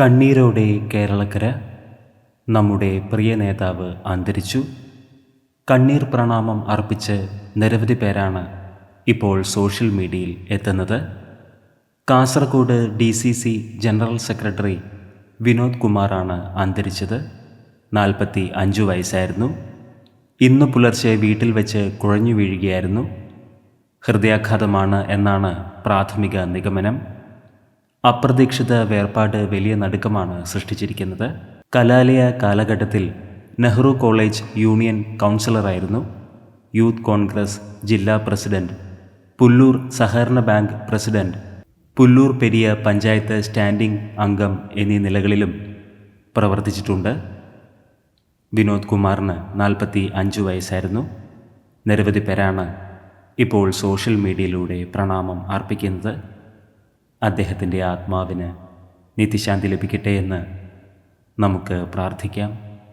കണ്ണീരോടെ കേരളക്കര നമ്മുടെ പ്രിയ നേതാവ് അന്തരിച്ചു. കണ്ണീർ പ്രണാമം അർപ്പിച്ച് നിരവധി പേരാണ് ഇപ്പോൾ സോഷ്യൽ മീഡിയയിൽ എത്തുന്നത്. Kasaragod D C C general secretary Vinod കുമാറാണ് അന്തരിച്ചത്. നാൽപ്പത്തി അഞ്ച് വയസ്സായിരുന്നു. ഇന്ന് പുലർച്ചെ വീട്ടിൽ വെച്ച് കുഴഞ്ഞു വീഴുകയായിരുന്നു. ഹൃദയാഘാതമാണ് എന്നാണ് പ്രാഥമിക നിഗമനം. അപ്രതീക്ഷിത വേർപാട് വലിയ നടുക്കമാണ് സൃഷ്ടിച്ചിരിക്കുന്നത്. കലാലയ കാലഘട്ടത്തിൽ നെഹ്റു കോളേജ് യൂണിയൻ കൗൺസിലറായിരുന്നു. യൂത്ത് കോൺഗ്രസ് ജില്ലാ പ്രസിഡന്റ് പുല്ലൂർ സഹകരണ bank president Pullur Periya panchayat standing അംഗം എന്നീ നിലകളിലും പ്രവർത്തിച്ചിട്ടുണ്ട്. വിനോദ് കുമാറിന് നാൽപ്പത്തി അഞ്ച് വയസ്സായിരുന്നു. നിരവധി പേരാണ് ഇപ്പോൾ സോഷ്യൽ മീഡിയയിലൂടെ പ്രണാമം അർപ്പിക്കുന്നത്. അദ്ദേഹത്തിന്റെ ആത്മാവിന് നിത്യശാന്തി ലഭിക്കട്ടെ എന്ന് നമുക്ക് പ്രാർത്ഥിക്കാം.